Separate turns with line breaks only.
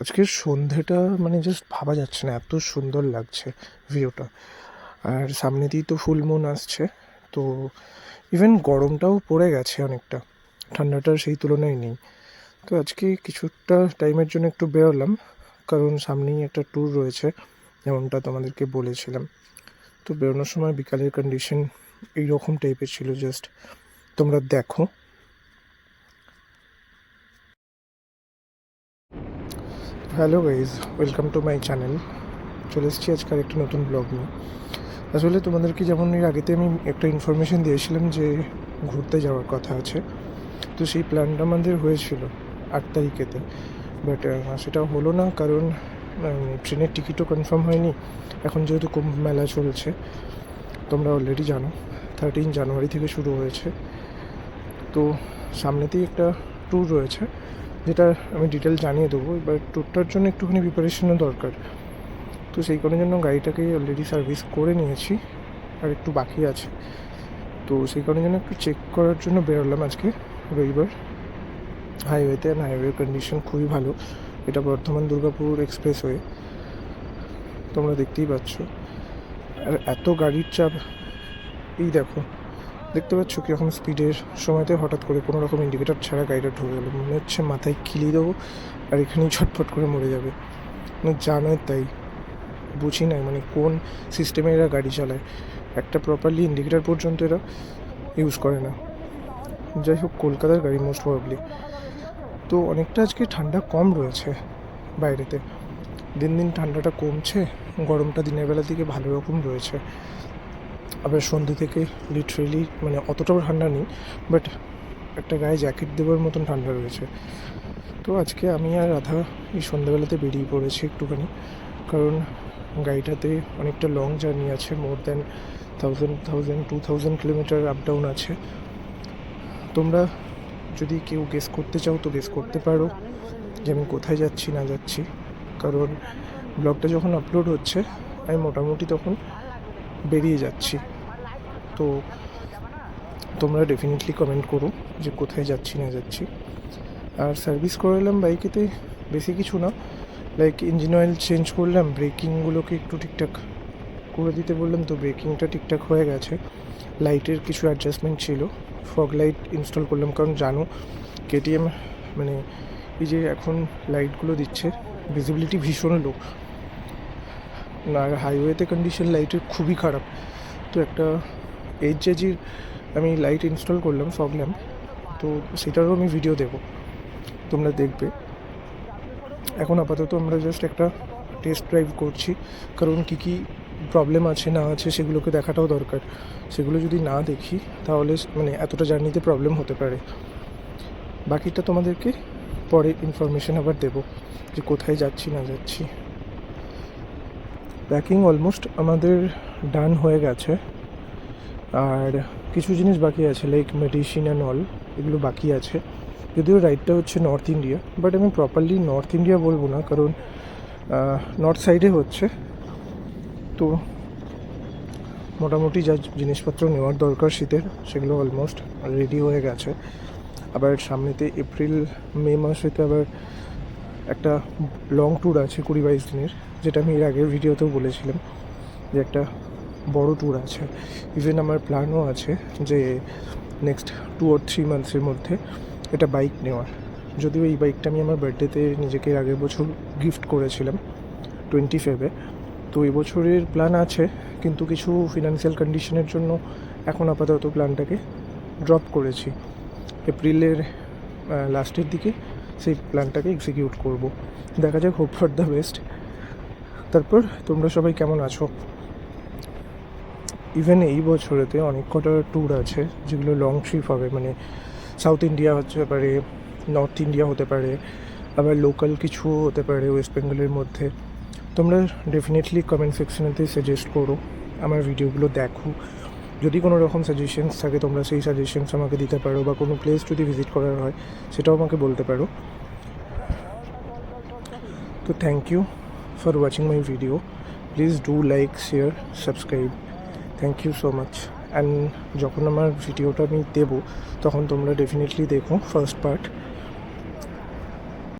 আজকের সন্ধেটা মানে জাস্ট ভাবা যাচ্ছে না, এত সুন্দর লাগছে ভিউটা আর সামনে দিয়েই তো ফুল মুন আসছে, তো ইভেন গরমটাও পড়ে গেছে অনেকটা, ঠান্ডাটার সেই তুলনায় নেই। তো আজকে কিছুটা টাইমের জন্য একটু বেরোলাম, কারণ সামনেই একটা ট্যুর রয়েছে, যেমনটা তোমাদেরকে বলেছিলাম। তো বেরোনোর সময় বিকালের কন্ডিশন এইরকম টাইপের ছিল জাস্ট তোমরা দেখো। Hello guys welcome to my channel. চলে এসেছি আজকাল একটা নতুন ব্লগ নিয়ে। আসলে তোমাদেরকে যেমন এর আগেতে আমি একটা ইনফরমেশন দিয়েছিলাম যে ঘুরতে যাওয়ার কথা আছে। তো সেই প্ল্যানটা আমাদের হয়েছিল আট তারিখেতে। বাট সেটা হলো না কারণ ট্রেনের টিকিটও কনফার্ম হয়নি। এখন যেহেতু কুম্ভ মেলা চলছে, তোমরা অলরেডি জানো থার্টিন জানুয়ারি থেকে শুরু হয়েছে। তো সামনেতেই একটা ট্যুর রয়েছে। যেটা আমি ডিটেল জানিয়ে দেবো, এবার ট্যুরটার জন্য একটুখানি প্রিপারেশনও দরকার। তো সেই কারণের জন্য গাড়িটাকে অলরেডি সার্ভিস করে নিয়েছি, আর একটু বাকি আছে। তো সেই কারণের জন্য একটু চেক করার জন্য বেরোলাম আজকে, রবিবার। হাইওয়েতে অ্যান্ড হাইওয়ে কন্ডিশন খুবই ভালো। এটা বর্ধমান দুর্গাপুর এক্সপ্রেসওয়ে তোমরা দেখতেই পাচ্ছ। আর এত গাড়ির চাপ, এই দেখো দেখতে পাচ্ছ কীরকম স্পিডের সময়তে হঠাৎ করে কোনো রকম ইন্ডিকেটার ছাড়া গাড়িটা ঢুকে গেলো। মনে হচ্ছে মাথায় কিলি দেবো আর এখানেই ছটফট করে মরে যাবে। মানে জানোই তাই, বুঝি নাই মানে কোন সিস্টেমে এরা গাড়ি চালায়। একটা প্রপারলি ইন্ডিকেটার পর্যন্ত এরা ইউজ করে না। যাই হোক, কলকাতার গাড়ি মোস্ট প্রবাবলি তো অনেকটা আজকে ঠান্ডা কম রয়েছে বাইরেতে। দিন দিন ঠান্ডাটা কমছে, গরমটা দিনের বেলার দিকে ভালো রকম রয়েছে। আবার সন্ধ্যে থেকে লিটারেলি মানে অতটাও ঠান্ডা নেই বাট একটা গায়ে জ্যাকেট দেওয়ার মতন ঠান্ডা রয়েছে। তো আজকে আমি আর রাধা এই সন্ধ্যাবেলাতে বেরিয়ে পড়েছি একটুখানি, কারণ গাড়িটাতে অনেকটা লং জার্নি আছে more than thousand thousand two thousand kilometre up down আছে। তোমরা যদি কেউ গেস করতে চাও তো গেস করতে পারো যে আমি কোথায় যাচ্ছি, না যাচ্ছি। কারণ ব্লগটা যখন আপলোড হচ্ছে, আমি মোটামুটি তখন বেরিয়ে যাচ্ছি। তো তোমরা ডেফিনেটলি কমেন্ট করো যে কোথায় যাচ্ছি, না যাচ্ছি। আর সার্ভিস করালাম বাইকেতে বেশি কিছু না। লাইক ইঞ্জিন অয়েল চেঞ্জ করলাম ব্রেকিংগুলোকে একটু ঠিকঠাক করে দিতে বললাম তো ব্রেকিংটা ঠিকঠাক হয়ে গেছে। লাইটের কিছু অ্যাডজাস্টমেন্ট ছিল। ফগ লাইট ইনস্টল করলাম, কারণ জানো কেটিএম মানে এই যে এখন লাইটগুলো দিচ্ছে ভিজিবিলিটি ভীষণ লো আর হাইওয়েতে কন্ডিশন লাইটের খুবই খারাপ। তো একটা এইচ জেজির আমি লাইট ইনস্টল করলাম ফগ ল্যাম্প তো সেটারও আমি ভিডিও দেবো। তোমরা দেখবে। এখন আপাতত আমরা জাস্ট একটা টেস্ট ড্রাইভ করছি। কারণ কী কী প্রবলেম আছে, না আছে, সেগুলোকে দেখাটাও দরকার। সেগুলো যদি না দেখি, তাহলে মানে এতটা জার্নিতে প্রবলেম হতে পারে। বাকিটা তোমাদেরকে পরে ইনফরমেশন আবার দেবো যে কোথায় যাচ্ছি, না যাচ্ছি। প্যাকিং অলমোস্ট আমাদের ডান হয়ে গেছে। আর কিছু জিনিস বাকি আছে লাইক মেডিসিন অ্যান্ড অল এগুলো বাকি আছে। যদিও রাইডটা হচ্ছে নর্থ ইন্ডিয়া বাট আমি প্রপারলি নর্থ ইন্ডিয়া বলব না, কারণ নর্থ সাইডে হচ্ছে। তো মোটামুটি যা জিনিসপত্র নেওয়ার দরকার শীতের, সেগুলো অলমোস্ট রেডি হয়ে গেছে। আবার সামনেতে এপ্রিল মে মাসেতে আবার একটা লং ট্যুর আছে কুড়ি বাইশ দিনের, যেটা আমি এর আগের ভিডিওতেও বলেছিলাম যে একটা বড় ট্যুর আছে। ইভেন আমার প্ল্যানও আছে যে নেক্সট টু অর থ্রি মান্থসের মধ্যে এটা বাইক নেওয়ার। যদিও এই বাইকটা আমি আমার বার্থডেতে নিজেকে আগের বছর গিফট করেছিলাম টোয়েন্টি ফেভে তো এবছরের প্ল্যান আছে, কিন্তু কিছু ফিনান্সিয়াল কন্ডিশনের জন্য এখন আপাতত প্ল্যানটাকে ড্রপ করেছি। এপ্রিলের লাস্টের দিকে সেই প্ল্যানটাকে এক্সিকিউট করব। দেখা যাক হোপ ফর দ্য বেস্ট তারপর তোমরা সবাই কেমন আছো? ইভেন এই বছরেতে অনেক কটা ট্যুর আছে, যেগুলো লং ট্রিপ হবে। মানে সাউথ ইন্ডিয়া হতে পারে নর্থ ইন্ডিয়া হতে পারে, আবার লোকাল কিছু হতে পারে ওয়েস্ট বেঙ্গলের মধ্যে। তোমরা ডেফিনেটলি কমেন্ট সেকশনেতে সাজেস্ট করো। আমার ভিডিওগুলো দেখো। যদি কোনো রকম সাজেশনস থাকে, তোমরা সেই সাজেশনস আমাকে দিতে পারো বা কোনো প্লেস যদি ভিজিট করার হয়, সেটাও আমাকে বলতে পারো। তো thank you for watching my video please do like share subscribe thank you so much and যখন আমার ভিডিওটা আমি দেবো, তখন তোমরা ডেফিনেটলি দেখো ফার্স্ট পার্ট